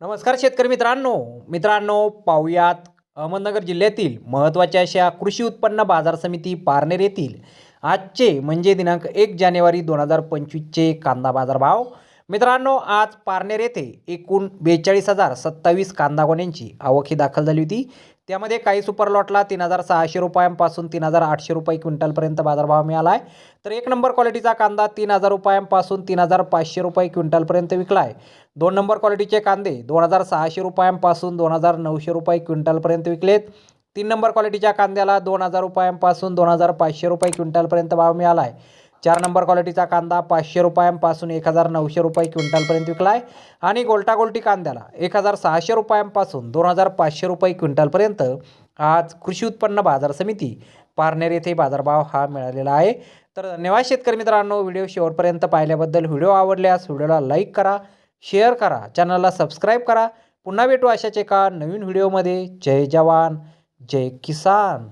नमस्कार शेतकरी मित्रांनो. मित्रांनो पाहुयात अहमदनगर जिल्ह्यातील महत्त्वाच्या अशा कृषी उत्पन्न बाजार समिती पारनेर येथील. आजचे म्हणजे दिनांक एक जानेवारी दोन हजार पंचवीसचे कांदा बाजार भाव मित्रांनो आज पारनेर येथे एकूण बेचाळीस हजार सत्तावीस कांदागोण्यांची आवक ही दाखल झाली होती. त्यामध्ये काही सुपर लॉटला तीन हजार सहाशे रुपयांपासून तीन हजार आठशे रुपये क्विंटलपर्यंत बाजारभाव मिळाला आहे तर एक नंबर क्वालिटीचा कांदा तीन हजार रुपयांपासून तीन हजार पाचशे रुपये क्विंटलपर्यंत विकला आहे दोन नंबर क्वालिटीचे कांदे दोन हजार सहाशे रुपयांपासून दोन हजार नऊशे रुपये क्विंटलपर्यंत विकलेत. तीन नंबर क्वालिटीच्या कांद्याला दोन हजार रुपयांपासून दोन हजार पाचशे रुपये क्विंटलपर्यंत भाव मिळाला आहे चार नंबर क्वालिटीचा कांदा पाचशे रुपयांपासून एक हजार नऊशे रुपये क्विंटलपर्यंत विकला आहे आणि गोल्टा गोल्टी कांद्याला एक हजार सहाशे रुपयांपासून दोन हजार पाचशे रुपये क्विंटलपर्यंत आज कृषी उत्पन्न बाजार समिती पारनेर येथे बाजारभाव हा मिळालेला आहे. तर धन्यवाद शेतकरी मित्रांनो व्हिडिओ शेवटपर्यंत पाहिल्याबद्दल व्हिडिओ आवडल्यास व्हिडिओला लाईक करा शेअर करा चॅनलला सबस्क्राईब करा. पुन्हा भेटू अशाच एका नवीन व्हिडिओमध्ये. जय जवान जय किसान.